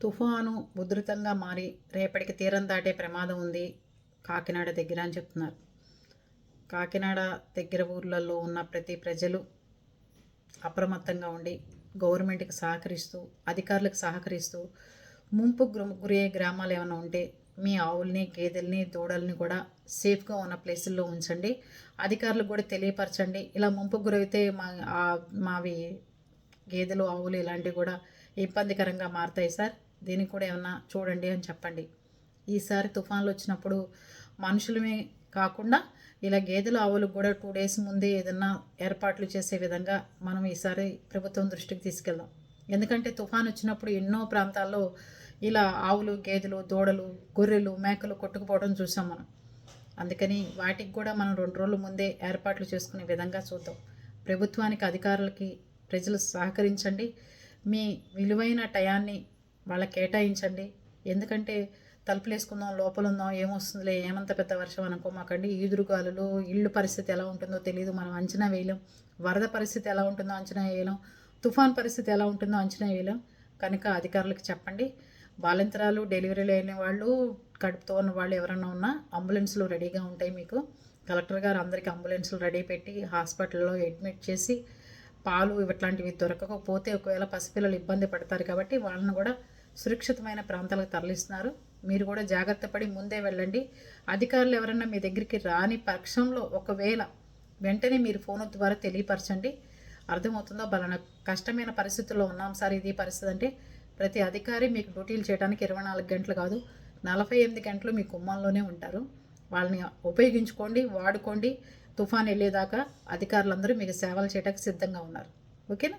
తుఫాను ఉధృతంగా మారి రేపటికి తీరం దాటే ప్రమాదం ఉంది కాకినాడ దగ్గర అని చెప్తున్నారు. కాకినాడ దగ్గర ఊర్లలో ఉన్న ప్రతి ప్రజలు అప్రమత్తంగా ఉండి గవర్నమెంట్కి సహకరిస్తూ అధికారులకు సహకరిస్తూ ముంపు గురయ్యే గ్రామాలు ఏమైనా ఉంటే మీ ఆవుల్ని గేదెల్ని దూడల్ని కూడా సేఫ్గా ఉన్న ప్లేసుల్లో ఉంచండి. అధికారులకు కూడా తెలియపరచండి. ఇలా ముంపు గురైతే మా మావి గేదెలు ఆవులు ఇలాంటివి కూడా ఇబ్బందికరంగా మారుతాయి సార్. దీనికి కూడా ఏమన్నా చూడండి అని చెప్పండి. ఈసారి తుఫాన్లు వచ్చినప్పుడు మనుషులమే కాకుండా ఇలా గేదెలు ఆవులకు కూడా టూ డేస్ ముందే ఏదన్నా ఏర్పాట్లు చేసే విధంగా మనం ఈసారి ప్రభుత్వం దృష్టికి తీసుకెళ్దాం. ఎందుకంటే తుఫాన్ వచ్చినప్పుడు ఎన్నో ప్రాంతాల్లో ఇలా ఆవులు గేదెలు దూడలు గొర్రెలు మేకలు కొట్టుకుపోవడం చూసాం మనం. అందుకని వాటికి కూడా మనం రెండు రోజుల ముందే ఏర్పాట్లు చేసుకునే విధంగా చూద్దాం. ప్రభుత్వానికి అధికారులకి ప్రజలు సహకరించండి. మీ విలువైన టయాన్ని వాళ్ళకి కేటాయించండి. ఎందుకంటే తలుపులు వేసుకుందాం లోపల ఉందాం ఏమొస్తుందిలే ఏమంత పెద్ద వర్షం అనుకోమాకండి ఈదురుగాలులు ఇళ్ళు పరిస్థితి ఎలా ఉంటుందో తెలియదు మనం అంచనా వేయలేం. వరద పరిస్థితి ఎలా ఉంటుందో అంచనా వేయలేం. తుఫాన్ పరిస్థితి ఎలా ఉంటుందో అంచనా వేయలేం. కనుక అధికారులకు చెప్పండి. బాలింతరాలు డెలివరీ లేని వాళ్ళు కడుపుతో ఉన్న వాళ్ళు ఎవరైనా ఉన్నా అంబులెన్స్లు రెడీగా ఉంటాయి మీకు. కలెక్టర్ గారు అందరికీ అంబులెన్స్లు రెడీ పెట్టి హాస్పిటల్లో అడ్మిట్ చేసి పాలు ఇట్లాంటివి దొరకకపోతే ఒకవేళ పసిపిల్లలు ఇబ్బంది పడతారు కాబట్టి వాళ్ళని కూడా సురక్షితమైన ప్రాంతాలకు తరలిస్తున్నారు. మీరు కూడా జాగ్రత్త పడి ముందే వెళ్ళండి. అధికారులు ఎవరన్నా మీ దగ్గరికి రాని పక్షంలో ఒకవేళ వెంటనే మీరు ఫోన్ ద్వారా తెలియపరచండి. అర్థమవుతుందో బలన కష్టమైన పరిస్థితుల్లో ఉన్నాం సార్ ఇది పరిస్థితి అంటే ప్రతి అధికారి మీకు డ్యూటీలు చేయడానికి ఇరవై నాలుగు గంటలు కాదు నలభై ఎనిమిది గంటలు మీ కుమ్మంలోనే ఉంటారు. వాళ్ళని ఉపయోగించుకోండి వాడుకోండి. తుఫాన్ వెళ్ళేదాకా అధికారులందరూ మీకు సేవలు చేయడానికి సిద్ధంగా ఉన్నారు. ఓకేనా?